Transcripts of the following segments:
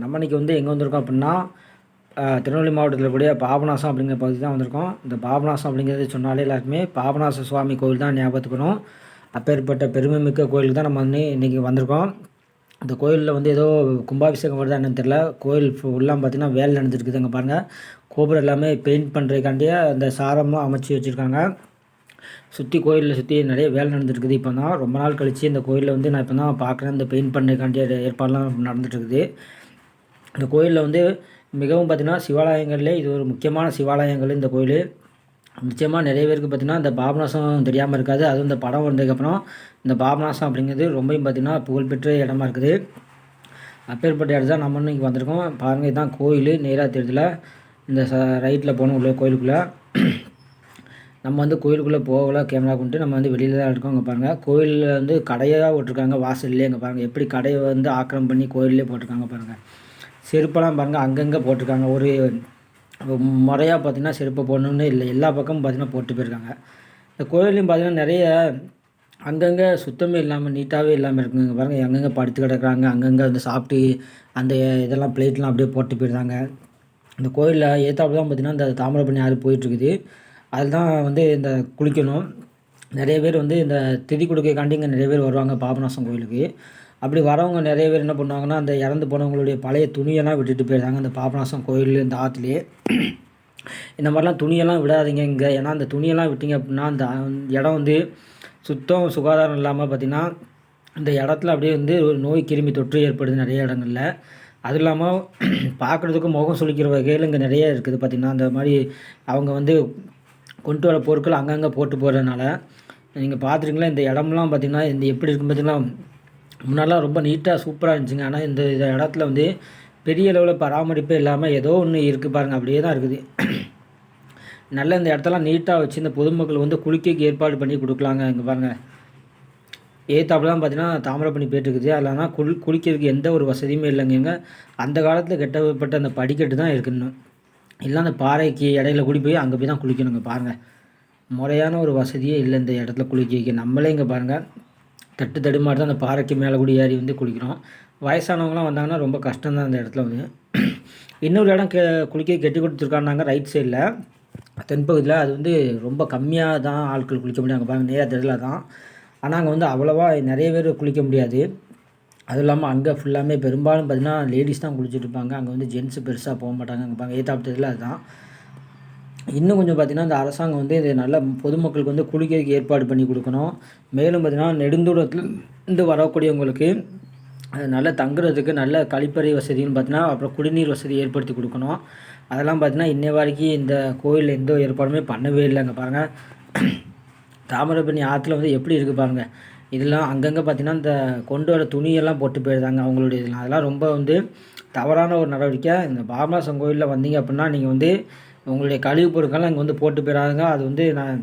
நம்ம இன்றைக்கி வந்து எங்கே வந்திருக்கோம் அப்படின்னா திருநெல்வேலி மாவட்டத்தில் கூடிய பாபநாசம் அப்படிங்கிற பகுதி தான் வந்திருக்கோம். இந்த பாபநாசம் அப்படிங்கிறது சொன்னாலே எல்லாருக்குமே பாபநாச சுவாமி கோவில் தான் ஞாபகத்துக்கு வரும் அப்பேற்பட்ட பெருமை மிக்க கோயிலுக்கு தான் நம்ம வந்து இன்றைக்கி வந்திருக்கோம். இந்த கோயிலில் வந்து ஏதோ கும்பாபிஷேகம் வருதா என்னன்னு தெரியல. கோயில் ஃபுல்லாக பார்த்திங்கன்னா வேலை நடந்துருக்குது அங்கே பாருங்கள் கோபுரம் எல்லாமே பெயிண்ட் பண்ணுறதுக்காண்டியே அந்த சாரம்லாம் அமைச்சு வச்சுருக்காங்க. சுற்றி கோயிலில் சுற்றி நிறைய வேலை நடந்துருக்குது. இப்போ தான் ரொம்ப நாள் கழித்து இந்த கோயிலில் வந்து நான் இப்போ தான் பார்க்குறேன் இந்த பெயிண்ட் பண்ணுறதுக்காண்டி ஏற்பாடுலாம் நடந்துட்டுருக்குது. இந்த கோயிலில் வந்து மிகவும் பார்த்திங்கன்னா சிவாலயங்கள்லே இது ஒரு முக்கியமான சிவாலயங்கள் இந்த கோயில். நிச்சயமாக நிறைய பேருக்கு பார்த்திங்கன்னா இந்த பாபநாசம் தெரியாமல் இருக்காது. அதுவும் இந்த படம் வந்ததுக்கப்புறம் இந்த பாபநாசம் அப்படிங்கிறது ரொம்பவும் பார்த்திங்கன்னா புகழ்பெற்ற இடமா இருக்குது. அப்பேற்பட்ட இடம் தான் நம்ம இன்னைக்கு வந்திருக்கோம். பாருங்கள் இதுதான் கோயில். நேராக தெரியுதுல இந்த ச ரைட்டில் போகணும் உள்ள கோயிலுக்குள்ளே. நம்ம வந்து கோயிலுக்குள்ளே போகல கேமரா கொண்டு நம்ம வந்து வெளியில் தான் இருக்கோம் இங்கே பாருங்கள் கோயிலில் வந்து கடையாக போட்டிருக்காங்க வாசல்லே இங்கே பாருங்கள் எப்படி கடையை வந்து ஆக்கிரம் பண்ணி கோயிலே போட்டிருக்காங்க பாருங்கள் செருப்பெல்லாம் பாருங்கள் அங்கங்கே போட்டிருக்காங்க. ஒரு முறையாக பார்த்தீங்கன்னா செருப்பை போடணுன்னு இல்லை. எல்லா பக்கமும் பார்த்திங்கன்னா போட்டு போயிருக்காங்க. இந்த கோயிலையும் பார்த்திங்கன்னா நிறைய அங்கங்கே சுத்தமே இல்லாமல் நீட்டாகவே இல்லாமல் இருக்குங்க பாருங்கள் அங்கங்கே படுத்து கிடக்குறாங்க அங்கங்கே வந்து சாப்பிட்டு அந்த இதெல்லாம் பிளேட்லாம் அப்படியே போட்டு போயிருந்தாங்க இந்த கோயிலில் ஏத்தாப்பு தான் பார்த்தீங்கன்னா இந்த தாமிரபரணி ஆறு போயிட்டுருக்குது. அதுதான் வந்து இந்த குளிக்கணும். நிறைய பேர் வந்து இந்த திதி கொடுக்கைக்காண்டி இங்கே நிறைய பேர் வருவாங்க பாபநாசம் கோயிலுக்கு. அப்படி வரவங்க நிறைய பேர் என்ன பண்ணுவாங்கன்னா அந்த இறந்து போனவங்களுடைய பழைய துணியெல்லாம் விட்டுட்டு போயிருந்தாங்க அந்த பாபநாசம் கோயில் இந்த ஆற்றுலேயே இந்த மாதிரிலாம் துணியெல்லாம் விடாதீங்க இங்கே. ஏன்னா அந்த துணியெல்லாம் விட்டீங்க அப்படின்னா அந்த இடம் வந்து சுத்தம் சுகாதாரம் இல்லாமல் பார்த்திங்கன்னா இந்த இடத்துல அப்படியே வந்து ஒரு நோய் கிருமி தொற்று ஏற்படுது நிறைய இடங்கள்ல. அதுவும் இல்லாமல் பார்க்குறதுக்கு முகம் சுளிக்கிற வகையில் இங்கே நிறைய இருக்குது. பார்த்திங்கன்னா அந்த மாதிரி அவங்க வந்து கொண்டு வர பொருட்கள் அங்கங்கே போட்டு போகிறதுனால நீங்கள் பார்த்துருக்கீங்களா இந்த இடம்லாம் பார்த்திங்கன்னா இந்த எப்படி இருக்கும் பார்த்தீங்கன்னா முன்னாடிலாம் ரொம்ப நீட்டாக சூப்பராக இருந்துச்சுங்க. ஆனால் இந்த இந்த இடத்துல வந்து பெரிய அளவில் பராமரிப்பே இல்லாமல் ஏதோ ஒன்று இருக்குது பாருங்கள் அப்படியே தான் இருக்குது. நல்ல இந்த இடத்தெல்லாம் நீட்டாக வச்சு இந்த பொதுமக்கள் வந்து குளிக்க ஏற்பாடு பண்ணி கொடுக்கலாங்க இங்கே பாருங்கள் ஏத்தாப்புலாம் பார்த்தீங்கன்னா தாமிரப்பணி போயிட்டுருக்குது. அதில் ஆனால் குளி குளிக்கிறதுக்கு எந்த ஒரு வசதியுமே இல்லைங்க அந்த காலத்தில் கெட்டப்பட்ட அந்த படிக்கட்டு தான் இருக்குன்னு. இல்லை அந்த பாறைக்கு இடையில கூடி போய் அங்கே போய் தான் குளிக்கணுங்க பாருங்கள் முறையான ஒரு வசதியே இல்லை இந்த இடத்துல குளிக்க வைக்க நம்மளே இங்கே பாருங்கள் தட்டு தடுமாறு தான் அந்த பாறைக்கு மேலே கூட ஏறி வந்து குளிக்கிறோம். வயசானவங்களாம் வந்தாங்கன்னா ரொம்ப கஷ்டம் தான் அந்த இடத்துல வந்து. இன்னொரு இடம் கே குளிக்க கெட்டி கொடுத்துருக்காங்க ரைட் சைடில் தென்பகுதியில் அது வந்து ரொம்ப கம்மியாக தான் ஆட்கள் குளிக்க முடியும். அங்கே பாருங்கள் நேராக தெரியல தான் ஆனால் அங்கே வந்து அவ்வளோவா நிறைய பேர் குளிக்க முடியாது. அதுவும் இல்லாமல் அங்கே ஃபுல்லாமே பெரும்பாலும் பார்த்திங்கன்னா லேடிஸ் தான் குளிச்சுட்டு இருப்பாங்க. அங்கே வந்து ஜென்ஸு பெருசாக போக மாட்டாங்க. அங்கே பாருங்க ஏத்தாப்பட்டதில் அதுதான். இன்னும் கொஞ்சம் பார்த்திங்கன்னா இந்த அரசாங்கம் வந்து இது நல்ல பொதுமக்களுக்கு வந்து குளிக்கிறதுக்கு ஏற்பாடு பண்ணி கொடுக்கணும். மேலும் பார்த்திங்கன்னா நெடுந்தூரத்தில் இருந்து வரக்கூடியவங்களுக்கு நல்ல தங்குறதுக்கு நல்ல கழிப்பறை வசதின்னு பார்த்தீங்கன்னா அப்புறம் குடிநீர் வசதி ஏற்படுத்தி கொடுக்கணும். அதெல்லாம் பார்த்தீங்கன்னா இன்ன வரைக்கும் இந்த கோயிலில் எந்த ஏற்பாடுமே பண்ணவே இல்லை அங்கே பாருங்கள் தாமிரபரணி ஆற்றுல வந்து எப்படி இருக்குது பாருங்கள் இதெல்லாம் அங்கங்கே பார்த்தீங்கன்னா இந்த கொண்டு வர துணியெல்லாம் போட்டு போயிருந்தாங்க அவங்களுடைய இதெல்லாம் அதெல்லாம் ரொம்ப வந்து தவறான ஒரு நடவடிக்கை. இந்த பாபநாசம் கோயிலில் வந்தீங்க அப்படின்னா நீங்கள் வந்து உங்களுடைய கழிவுப் பொருட்கள்லாம் இங்கே வந்து போட்டு போயிடாதுங்க அது வந்து நான்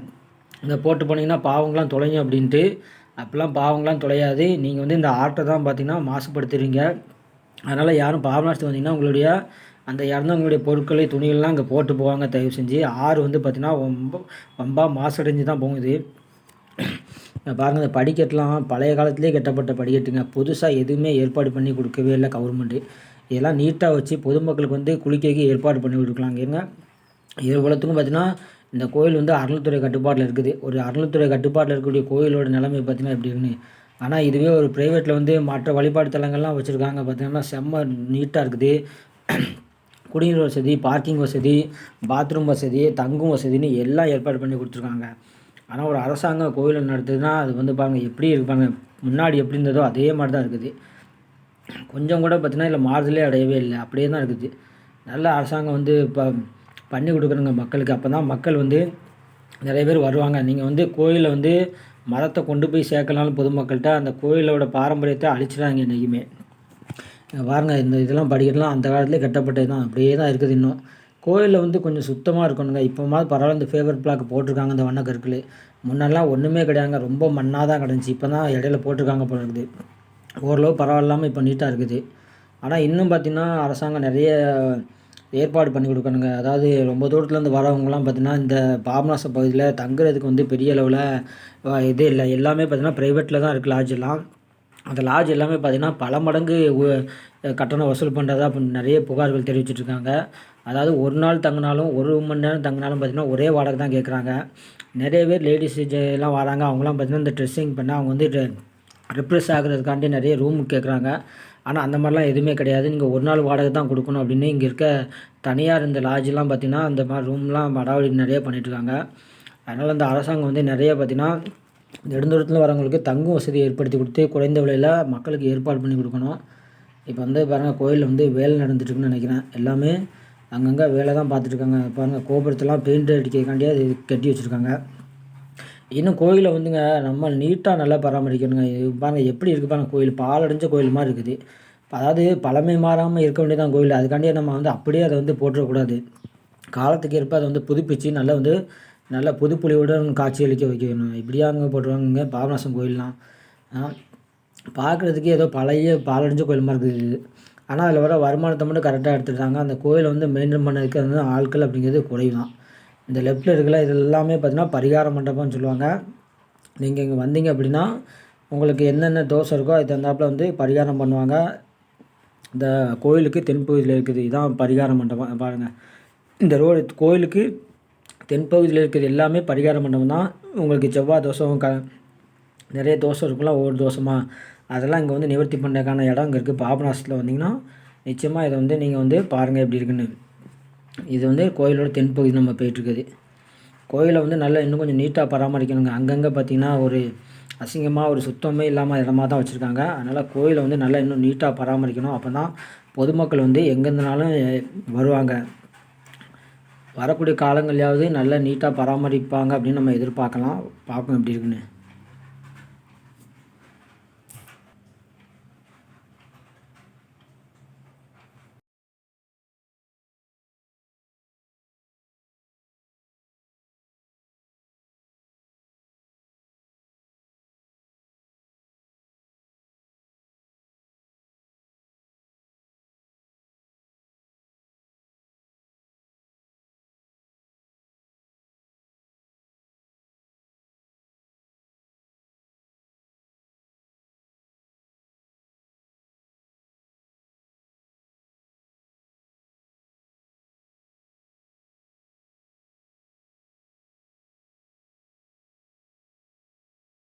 இங்கே போட்டு போனீங்கன்னா பாவங்களாம் தொலையும் அப்படின்ட்டு. அப்போல்லாம் பாவங்களாம் தொலையாது. நீங்கள் வந்து இந்த ஆட்டை தான் பார்த்தீங்கன்னா மாசுபடுத்துறீங்க. அதனால் யாரும் பாபநாசத்துக்கு வந்தீங்கன்னா உங்களுடைய அந்த இறந்தவங்களுடைய பொருட்களை துணிகள்லாம் இங்கே போட்டு போவாங்க தயவு செஞ்சு. ஆறு வந்து பார்த்திங்கன்னா ரொம்ப ரொம்ப மாசடைஞ்சு தான் போகுது. பாருங்கள் பாருங்க இந்த படிக்கட்டுலாம் பழைய காலத்திலே கட்டப்பட்ட படிக்கட்டுங்க. புதுசாக எதுவுமே ஏற்பாடு பண்ணி கொடுக்கவே இல்லை கவர்மெண்ட்டு இதெல்லாம் நீட்டாக வச்சு பொதுமக்களுக்கு வந்து குளிக்கைக்கு ஏற்பாடு பண்ணி கொடுக்கலாங்க. ஏங்க இது பார்த்தீங்கன்னா இந்த கோயில் வந்து அறநிலைத்துறை கட்டுப்பாட்டில் இருக்குது. ஒரு அறநிலைத்துறை கட்டுப்பாட்டில் இருக்கக்கூடிய கோயிலோட நிலைமை பார்த்தீங்கன்னா எப்படி இருக்குன்னு. ஆனால் இதுவே ஒரு ப்ரைவேட்டில் வந்து மற்ற வழிபாடு தலங்கள்லாம் வச்சுருக்காங்க. பார்த்தீங்கன்னா செம்ம நீட்டாக இருக்குது. குடிநீர் வசதி பார்க்கிங் வசதி பாத்ரூம் வசதி தங்கும் வசதின்னு எல்லாம் ஏற்பாடு பண்ணி கொடுத்துருக்காங்க. ஆனால் ஒரு அரசாங்கம் கோயிலை நடத்துதுன்னா அது வந்து பாருங்கள் எப்படி இருப்பாங்க முன்னாடி எப்படி இருந்ததோ அதே மாதிரி தான் இருக்குது. கொஞ்சம் கூட பார்த்தீங்கன்னா இதில் மாறுதலே அடையவே இல்லை அப்படியே தான் இருக்குது. நல்ல அரசாங்கம் வந்து இப்போ பண்ணி கொடுக்குறங்க மக்களுக்கு. அப்போ தான் மக்கள் வந்து நிறைய பேர் வருவாங்க. நீங்கள் வந்து கோயிலில் வந்து மதத்தை கொண்டு போய் சேர்க்கலாம்னு பொதுமக்கள்கிட்ட அந்த கோயிலோட பாரம்பரியத்தை அழிச்சிடாங்க என்றைக்குமே. பாருங்கள் இந்த இதெல்லாம் படிக்கிறதுலாம் அந்த காலத்துலேயே கட்டப்பட்டது தான் அப்படியே தான் இருக்குது இன்னும். கோயிலில் வந்து கொஞ்சம் சுத்தமாக இருக்கணுங்க. இப்போமாவது பரவாயில்ல இந்த ஃபேவர் பிளாக் போட்டிருக்காங்க இந்த வணக்கற்கள் முன்னெல்லாம் ஒன்றுமே கிடையாதுங்க. ரொம்ப மண்ணாக தான் கிடந்துச்சு. இப்போ தான் இடையில போட்டிருக்காங்க போல இருக்குது. ஓரளவு பரவாயில்லாமல் இப்போ நீட்டாக இருக்குது. ஆனால் இன்னும் பார்த்திங்கன்னா அரசாங்கம் நிறைய ஏற்பாடு பண்ணி கொடுக்கணுங்க. அதாவது ரொம்ப தூரத்துலேருந்து வரவங்கலாம் பார்த்திங்கன்னா இந்த பாபநாச பகுதியில் தங்குறதுக்கு வந்து பெரிய அளவில் இது இல்லை. எல்லாமே பார்த்திங்கன்னா ப்ரைவேட்டில் தான் இருக்குது லாட்ஜெல்லாம் அந்த லாட்ஜ் எல்லாமே பார்த்திங்கன்னா பல மடங்கு கட்டணம் வசூல் பண்ணுறதா நிறைய புகார்கள் தெரிவிச்சிட்டு இருக்காங்க அதாவது ஒரு நாள் தங்கினாலும் ஒரு மணி நேரம் தங்கினாலும் பார்த்திங்கன்னா ஒரே வாடகை தான் கேட்குறாங்க நிறைய பேர் லேடிஸ் எல்லாம் வராங்க. அவங்களாம் பார்த்திங்கன்னா இந்த ட்ரெஸ்ஸிங் பண்ணால் அவங்க வந்து ரிப்ரெஸ் ஆகுறதுக்காண்டி நிறைய ரூம் கேட்குறாங்க ஆனால் அந்த மாதிரிலாம் எதுவுமே கிடையாது. நீங்கள் ஒரு நாள் வாடகை தான் கொடுக்கணும் அப்படின்னு இங்கே இருக்க தனியார் இந்த லாட்ஜெலாம் பார்த்திங்கன்னா அந்த மாதிரி ரூம்லாம் மடாவடி நிறைய பண்ணிகிட்ருக்காங்க அதனால் அந்த அரசாங்கம் வந்து நிறைய பார்த்திங்கன்னா நெடுந்தூரத்தில் வரவங்களுக்கு தங்கும் வசதி ஏற்படுத்தி கொடுத்து குறைந்த விலையில் மக்களுக்கு ஏற்பாடு பண்ணி கொடுக்கணும். இப்போ வந்து பாருங்கள் கோயிலில் வந்து வேலை நடந்துட்டுருக்குன்னு நினைக்கிறேன். எல்லாமே அங்கங்கே வேலை தான் பார்த்துட்ருக்காங்க பாருங்கள் கோபுரத்தெல்லாம் பெயிண்ட் அடிக்கிறதுக்காண்டியே அது கட்டி வச்சுருக்காங்க. இன்னும் கோயிலை வந்துங்க நம்ம நீட்டாக நல்லா பராமரிக்கணுங்க. இது பாருங்கள் எப்படி இருக்குது பாருங்கள் கோயில். பாலடைஞ்ச கோயில் மாதிரி இருக்குது. அதாவது பழமை மாறாமல் இருக்க வேண்டியதான் கோயில். அதுக்காண்டியே நம்ம வந்து அப்படியே அதை வந்து போட்டுறக்கூடாது. காலத்துக்கு ஏற்ப அதை வந்து புதுப்பிச்சு நல்லா வந்து நல்ல புதுப்பொலிவுடன் காட்சியளிக்க வைக்கணும். இப்படியாங்க போட்டுருவாங்க பாபநாசம் கோயிலெலாம். பார்க்குறதுக்கே ஏதோ பழைய பாலடைஞ்ச கோயில் மாதிரி இருக்குது ஆனால் அதில் வர வருமானத்தை மட்டும் கரெக்டாக எடுத்துட்டாங்க அந்த கோயிலை வந்து மெயின்டைன் பண்ணதுக்கு வந்து ஆட்கள் அப்படிங்கிறது குறைவு தான் இந்த லெஃப்ட்டில் இருக்கிற இது எல்லாமே பார்த்தீங்கன்னா பரிகார மண்டபம்னு சொல்லுவாங்க. நீங்கள் இங்கே வந்தீங்க அப்படின்னா உங்களுக்கு என்னென்ன தோசை இருக்கோ அது தகுந்தாப்புல வந்து பரிகாரம் பண்ணுவாங்க. இந்த கோயிலுக்கு தென்பகுதியில் இருக்குது. இதுதான் பரிகார மண்டபம். பாருங்கள் இந்த ரோடு கோயிலுக்கு தென்பகுதியில் இருக்கிறது எல்லாமே பரிகார மண்டபம் தான். உங்களுக்கு செவ்வாய் தோசம் க நிறைய தோசை இருக்குல்ல ஒவ்வொரு தோசமாக அதெல்லாம் இங்கே வந்து நிவர்த்தி பண்ணுறதுக்கான இடம் இங்கே இருக்குது பாபநாசத்தில் வந்தீங்கன்னா நிச்சயமாக இதை வந்து நீங்கள் வந்து பாருங்கள் எப்படி இருக்குன்னு. இது வந்து கோயிலோட தென்பகுதி நம்ம போயிட்டுருக்குது. கோயிலை வந்து நல்லா இன்னும் கொஞ்சம் நீட்டாக பராமரிக்கணுங்க. அங்கங்கே பார்த்தீங்கன்னா ஒரு அசிங்கமாக ஒரு சுத்தமே இல்லாமல் இடமா தான் வச்சுருக்காங்க. அதனால் கோயிலை வந்து நல்லா இன்னும் நீட்டாக பராமரிக்கணும். அப்போ தான் பொதுமக்கள் வந்து எங்கேருந்துனாலும் வருவாங்க. வரக்கூடிய காலங்கள்லையாவது நல்லா நீட்டாக பராமரிப்பாங்க அப்படின்னு நம்ம எதிர்பார்க்கலாம். பார்ப்போம் எப்படி இருக்குன்னு.